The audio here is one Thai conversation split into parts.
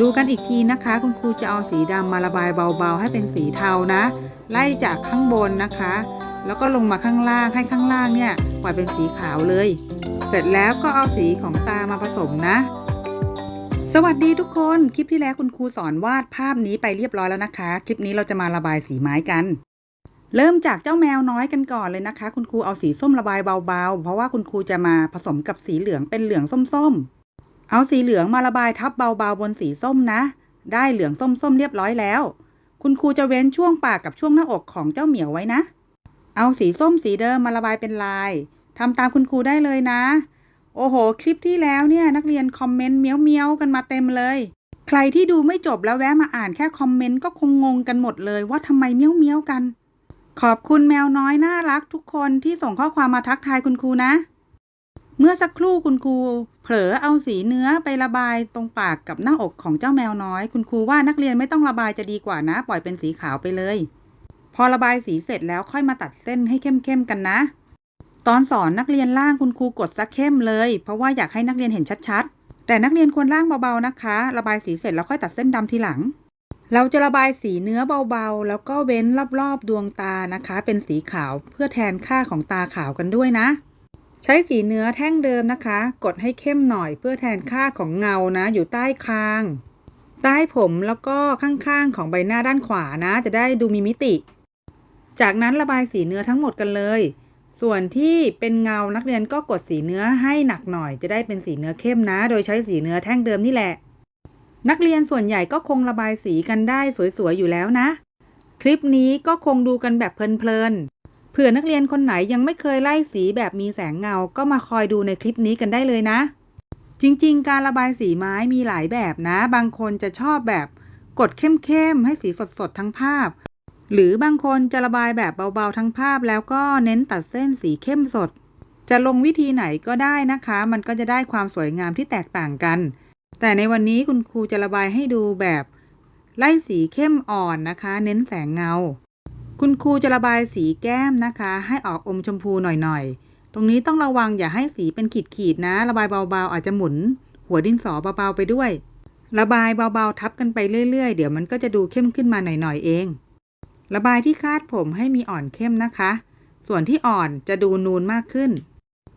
ดูกันอีกทีนะคะ คุณครูจะเอาสีดำมาระบายเบาๆ ให้เป็นสีเทานะ ไล่จากข้างบนนะคะ แล้วก็ลงมาข้างล่างให้ข้างล่างเนี่ยปล่อยเป็นสีขาวเลย เสร็จแล้วก็เอาสีของตามาผสมนะ สวัสดีทุกคนคลิปที่แล้วคุณครูสอนวาดภาพนี้ไปเรียบร้อยแล้วนะคะ คลิปนี้เราจะมาระบายสีไม้กัน เริ่มจากเจ้าแมวน้อยกันก่อนเลยนะคะ คุณครูเอาสีส้มระบายเบาๆ เพราะว่าคุณครูจะมาผสมกับสีเหลืองเป็นเหลืองส้มๆ เอาสีเหลืองมาระบายทับเบาๆบนสีส้มนะ ได้เหลืองส้มๆเรียบร้อยแล้ว คุณครูจะเว้นช่วงปากกับช่วงหน้าอกของเจ้าเหมียวไว้นะ เอาสีส้มสีเดิมมาระบายเป็นลายทำตามคุณครูได้เลยนะ โอ้โห คลิปที่แล้วเนี่ยนักเรียนคอมเมนต์เมี้ยวๆกันมาเต็มเลย ใครที่ดูไม่จบแล้วแวะมาอ่านแค่คอมเมนต์ก็คงงงกันหมดเลยว่าทำไมเมี้ยวๆกัน ขอบคุณแมวน้อยน่ารักทุกคนที่ส่งข้อความมาทักทายคุณครูนะ เมื่อสักครู่คุณครูเผลอเอาสีเนื้อไประบายตรงปากกับหน้าอกของเจ้าแมวน้อย คุณครูว่านักเรียนไม่ต้องระบายจะดีกว่านะ ปล่อยเป็นสีขาวไปเลย พอระบายสีเสร็จแล้วค่อยมาตัดเส้นให้เข้มๆกันนะ ตอนสอนนักเรียนล่างคุณครูกดซักเข้มเลย เพราะว่าอยากให้นักเรียนเห็นชัดๆ แต่นักเรียนควรล่างเบาๆนะคะ ระบายสีเสร็จแล้วค่อยตัดเส้นดำทีหลัง เราจะระบายสีเนื้อเบาๆ แล้วก็เว้นรอบๆดวงตานะคะ เป็นสีขาวเพื่อแทนค่าของตาขาวกันด้วยนะ ใช้สีเนื้อแท่งเดิมนะคะ กดให้เข้มหน่อยเพื่อแทนค่าของเงานะ อยู่ใต้คาง ใต้ผมแล้วก็ข้างๆของใบหน้าด้านขวานะ จะได้ดูมีมิติ จากนั้นระบายสีเนื้อทั้งหมดกันเลย ส่วนที่เป็นเงานักเรียนก็กดสีเนื้อให้หนักหน่อย จะได้เป็นสีเนื้อเข้มนะ โดยใช้สีเนื้อแท่งเดิมนี่แหละ นักเรียนส่วนใหญ่ก็คงระบายสีกันได้สวยๆอยู่แล้วนะ คลิปนี้ก็คงดูกันแบบเพลินๆ เผื่อนักเรียนคนไหนยังไม่เคยไล่สีแบบมีแสงเงา ก็มาคอยดูในคลิปนี้กันได้เลยนะ จริง ๆ การระบายสีไม้มีหลายแบบนะ บางคนจะชอบแบบกดเข้มๆให้สีสดๆทั้งภาพ หรือบางคนจะระบายแบบเบาๆทั้งภาพ แล้วก็เน้นตัดเส้นสีเข้มสด จะลงวิธีไหนก็ได้นะคะ มันก็จะได้ความสวยงามที่แตกต่างกัน แต่ในวันนี้คุณครูจะระบายให้ดูแบบไล่สีเข้มอ่อนนะคะ เน้นแสงเงา คุณครูจะระบายสีแก้มนะคะ ให้ออกอมชมพูหน่อยๆ ตรงนี้ต้องระวังอย่าให้สีเป็นขีดๆนะ ระบายเบาๆ อาจจะหมุน หัวดินสอเบาๆไปด้วย ระบายเบาๆ ทับกันไปเรื่อยๆ เดี๋ยวมันก็จะดูเข้มขึ้นมาหน่อยๆเอง ระบายที่คาดผมให้มีอ่อนเข้มนะคะ ส่วนที่อ่อนจะดูนูนมากขึ้น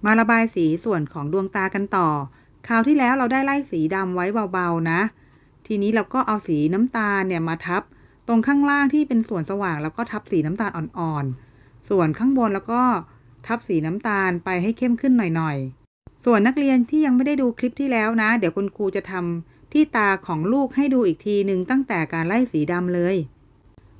มาระบายสีส่วนของดวงตากันต่อ คราวที่แล้วเราได้ไล่สีดำไว้เบาๆนะ ทีนี้เราก็เอาสีน้ำตาลเนี่ยมาทับ ตรงข้างล่างที่เป็นส่วนสว่างแล้วก็ทับสีน้ำตาลอ่อนๆ ส่วนข้างบนแล้วก็ทับสีน้ำตาลไปให้เข้มขึ้นหน่อยๆ ส่วนนักเรียนที่ยังไม่ได้ดูคลิปที่แล้วนะ เดี๋ยวคุณครูจะทำที่ตาของลูกให้ดูอีกทีหนึ่งตั้งแต่การไล่สีดำเลย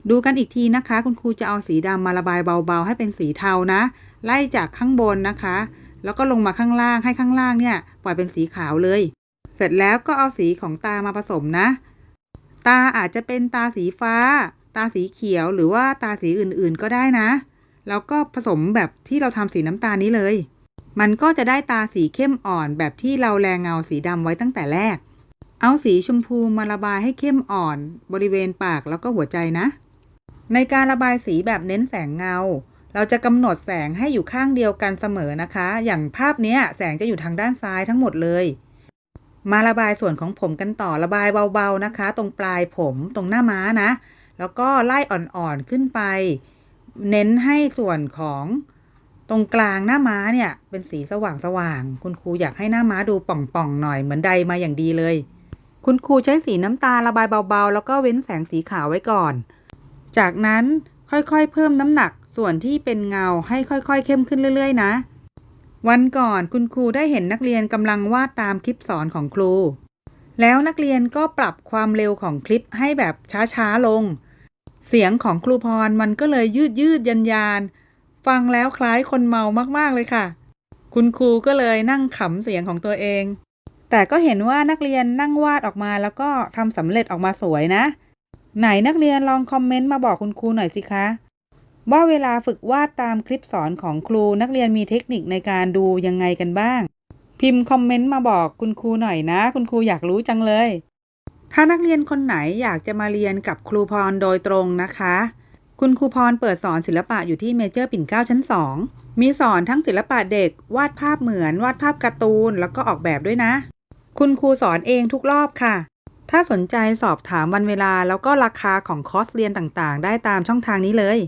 ดูกันอีกทีนะคะ คุณครูจะเอาสีดำมาระบายเบาๆ ให้เป็นสีเทานะ ไล่จากข้างบนนะคะ แล้วก็ลงมาข้างล่างให้ข้างล่างเนี่ย ปล่อยเป็นสีขาวเลย เสร็จแล้วก็เอาสีของตามาผสมนะ ตาอาจจะเป็นตาสีฟ้า ตาสีเขียวหรือว่าตาสีอื่นๆก็ได้นะ แล้วก็ผสมแบบที่เราทำสีน้ำตาลนี้เลย มันก็จะได้ตาสีเข้มอ่อนแบบที่เราแรงเงาสีดำไว้ตั้งแต่แรก เอาสีชมพูมาระบายให้เข้มอ่อน บริเวณปากแล้วก็หัวใจนะ ในการระบายสีแบบเน้นแสงเงา เราจะกำหนดแสงให้อยู่ข้างเดียวกันเสมอนะคะ อย่างภาพนี้แสงจะอยู่ทางด้านซ้ายทั้งหมดเลย มาระบายส่วนของผมกันต่อระบายเบาๆนะคะ ตรงปลายผมตรงหน้าม้านะ แล้วก็ไล่อ่อนๆขึ้นไป เน้นให้ส่วนของตรงกลางหน้าม้าเนี่ย เป็นสีสว่างๆคุณครูอยากให้หน้าม้าดูป่องๆหน่อยเหมือนใดมาอย่างดีเลย คุณครูใช้สีน้ำตาลระบายเบาๆ แล้วก็เว้นแสงสีขาวไว้ก่อน จากนั้นค่อยๆ เพิ่มน้ำหนักส่วนที่เป็นเงาให้ค่อยๆ เข้มขึ้นเรื่อย ๆ นะ วันก่อนคุณครูได้เห็นนักเรียนกำลังวาดตามคลิปสอนของครู แล้วนักเรียนก็ปรับความเร็วของคลิปให้แบบช้าๆลง เสียงของครูพรมันก็เลยยืดยืดยันยานฟังแล้วคล้ายคนเมามากๆเลยค่ะ คุณครูก็เลยนั่งขำเสียงของตัวเอง แต่ก็เห็นว่านักเรียนนั่งวาดออกมาแล้วก็ทำสำเร็จออกมาสวยนะ ไหนนักเรียนลองคอมเมนต์มาบอกคุณครูหน่อยสิคะ ว่าเวลาฝึกวาดตามคลิปสอนของครูนักเรียนมีเทคนิคในการดูยังไงกันบ้าง พิมพ์คอมเมนต์มาบอกคุณครูหน่อยนะ คุณครูอยากรู้จังเลย ถ้านักเรียนคนไหนอยากจะมาเรียนกับครูพรโดยตรงนะคะ คุณครูพรเปิดสอนศิลปะอยู่ที่เมเจอร์ปิ่นเกล้าชั้น 2 มีสอนทั้งศิลปะเด็ก วาดภาพเหมือน วาดภาพการ์ตูน แล้วก็ออกแบบด้วยนะ คุณครูสอนเองทุกรอบค่ะถ้าสนใจสอบถามวันเวลาแล้วก็ราคาของคอร์สเรียนต่างๆ ได้ตามช่องทางนี้เลย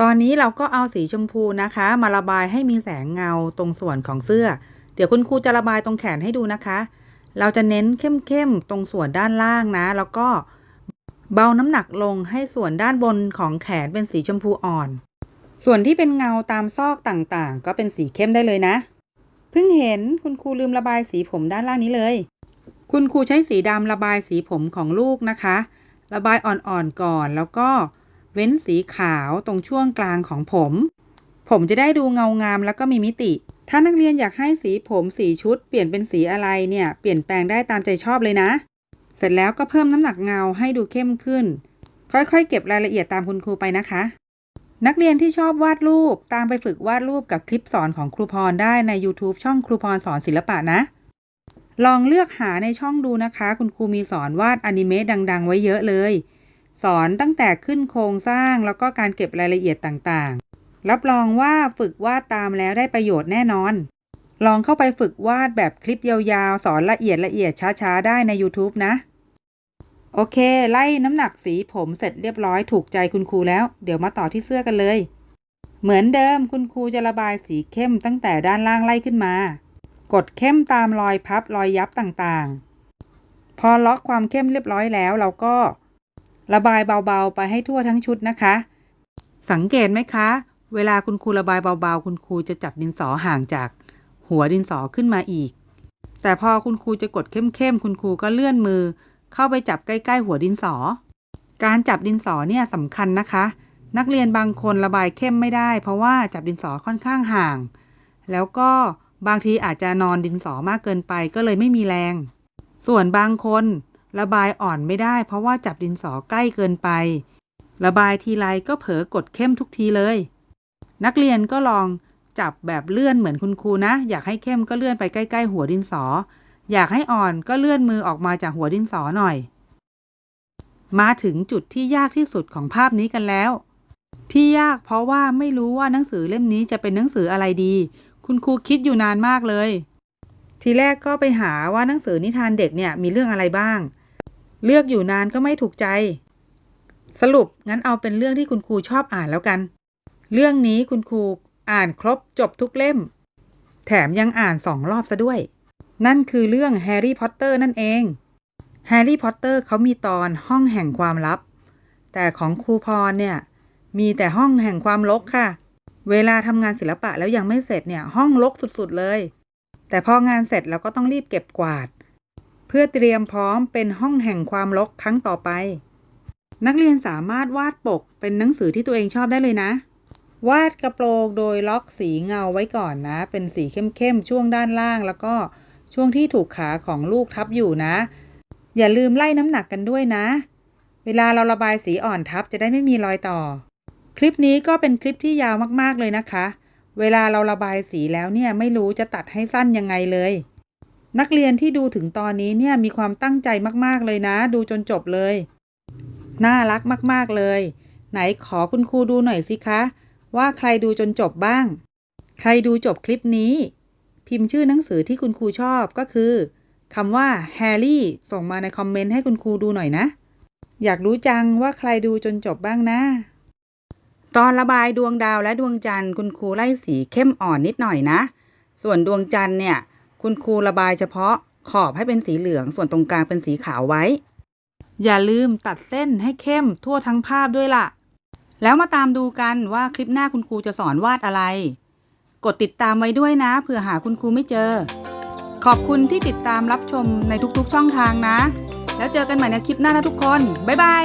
ตอนนี้เราก็เอาสีชมพูนะคะ มาระบายให้มีแสงเงาตรงส่วนของเสื้อ เดี๋ยวคุณครูจะระบายตรงแขนให้ดูนะคะ เราจะเน้นเข้มๆตรงส่วนด้านล่างนะ แล้วก็เบาน้ำหนักลงให้ส่วนด้านบนของแขนเป็นสีชมพูอ่อน ส่วนที่เป็นเงาตามซอกต่างๆ ก็เป็นสีเข้มได้เลยนะ เพิ่งเห็นคุณครูลืมระบายสีผมด้านล่างนี้เลย คุณครูใช้สีดำระบายสีผมของลูกนะคะ ระบายอ่อนๆก่อนแล้วก็ เว้นสีขาวตรงช่วงกลางของผม ผมจะได้ดูเงางามแล้วก็มีมิติ ถ้านักเรียนอยากให้สีผมสีชุด เปลี่ยนเป็นสีอะไรเนี่ย เปลี่ยนแปลงได้ตามใจชอบเลยนะ เสร็จแล้วก็เพิ่มน้ำหนักเงาให้ดูเข้มขึ้น ค่อยๆ เก็บรายละเอียดตามคุณครูไปนะคะ นักเรียนที่ชอบวาดรูปตามไปฝึกวาดรูปกับคลิปสอนของครูพรได้ใน YouTube ช่องครูพรสอนศิลปะนะลองเลือกหาในช่องดูนะคะ คุณครูมีสอนวาดอนิเมะดัง ๆ ไว้เยอะเลย สอนตั้งแต่ขึ้นโครงสร้างแล้วก็การเก็บรายละเอียดต่างๆ รับรองว่าฝึกวาดตามแล้วได้ประโยชน์แน่นอน ลองเข้าไปฝึกวาดแบบคลิปยาวๆ สอนละเอียดละเอียดช้าๆ ได้ใน YouTube นะ โอเค ไล่น้ำหนักสีผมเสร็จเรียบร้อยถูกใจคุณครูแล้ว เดี๋ยวมาต่อที่เสื้อกันเลย เหมือนเดิมคุณครูจะระบายสีเข้มตั้งแต่ด้านล่างไล่ขึ้นมา กดเข้มตามรอยพับรอยยับต่างๆ พอล็อกความเข้มเรียบร้อยแล้วเราก็ ระบายเบาๆ ไปให้ทั่วทั้งชุดนะคะ สังเกตไหมคะ เวลาคุณครูระบายเบาๆ คุณครูจะจับดินสอห่างจาก หัวดินสอขึ้นมาอีก แต่พอคุณครูจะกดเข้มๆ คุณครูก็เลื่อนมือ เข้าไปจับใกล้ๆ หัวดินสอ การจับดินสอเนี่ยสำคัญนะคะ นักเรียนบางคนระบายเข้มไม่ได้ เพราะว่าจับดินสอค่อนข้างห่าง แล้วก็บางทีอาจจะนอนดินสอมากเกินไปก็เลยไม่มีแรง ส่วนบางคน ระบายอ่อนไม่ได้เพราะว่าจับดินสอใกล้เกินไป ระบายทีไรก็เผลอกดเข้มทุกทีเลย นักเรียนก็ลองจับแบบเลื่อนเหมือนคุณครูนะ อยากให้เข้มก็เลื่อนไปใกล้ ๆ หัวดินสอ อยากให้อ่อนก็เลื่อนมือออกมาจากหัวดินสอหน่อย มาถึงจุดที่ยากที่สุดของภาพนี้กันแล้ว ที่ยากเพราะว่าไม่รู้ว่าหนังสือเล่มนี้จะเป็นหนังสืออะไรดี คุณครูคิดอยู่นานมากเลย ทีแรกก็ไปหาว่าหนังสือนิทานเด็กเนี่ยมีเรื่องอะไรบ้าง เลือกอยู่นานก็ไม่ถูกใจ สรุปงั้นเอาเป็นเรื่องที่คุณครูชอบอ่านแล้วกัน เรื่องนี้คุณครูอ่านครบจบทุกเล่ม แถมยังอ่านสองรอบซะด้วย นั่นคือเรื่องแฮร์รี่พอตเตอร์นั่นเอง แฮร์รี่พอตเตอร์เขามีตอนห้องแห่งความลับ แต่ของครูพรเนี่ย มีแต่ห้องแห่งความลกค่ะ เวลาทำงานศิลปะแล้วยังไม่เสร็จเนี่ยห้องลกสุดๆเลย แต่พองานเสร็จเราก็ต้องรีบเก็บกวาด พื่อเตรียมพร้อมเป็นห้องแห่งความลกครั้งต่อไป นักเรียนสามารถวาดปกเป็นหนังสือที่ตัวเองชอบได้เลยนะ วาดกระโปรงโดยล็อกสีเงาไว้ก่อนนะ เป็นสีเข้มๆช่วงด้านล่างแล้วก็ช่วงที่ถูกขาของลูกทับอยู่นะ อย่าลืมไล่น้ำหนักกันด้วยนะ เวลาเราระบายสีอ่อนทับจะได้ไม่มีรอยต่อ คลิปนี้ก็เป็นคลิปที่ยาวมากๆเลยนะคะ เวลาเราระบายสีแล้วเนี่ยไม่รู้จะตัดให้สั้นยังไงเลย นักเรียนที่ดูถึงตอนนี้เนี่ยมีความตั้งใจมากๆเลยนะ ดูจนจบเลย น่ารักมากๆเลย ไหนขอคุณครูดูหน่อยสิคะ ว่าใครดูจนจบบ้าง ใครดูจบคลิปนี้ พิมพ์ชื่อหนังสือที่คุณครูชอบก็คือคำว่าแฮร์รี่ส่งมาในคอมเมนต์ให้คุณครูดูหน่อยนะ อยากรู้จังว่าใครดูจนจบบ้างนะตอนระบายดวงดาวและดวงจันทร์คุณครูไล่สีเข้มอ่อนนิดหน่อยนะ ส่วนดวงจันทร์เนี่ย คุณครูระบายเฉพาะขอบให้เป็นสีเหลืองส่วนตรงกลางเป็นสีขาวไว้ อย่าลืมตัดเส้นให้เข้มทั่วทั้งภาพด้วยล่ะ แล้วมาตามดูกันว่าคลิปหน้าคุณครูจะสอนวาดอะไร กดติดตามไว้ด้วยนะเผื่อหาคุณครูไม่เจอ ขอบคุณที่ติดตามรับชมในทุกๆช่องทางนะ แล้วเจอกันใหม่ในคลิปหน้านะทุกคน บ๊ายบาย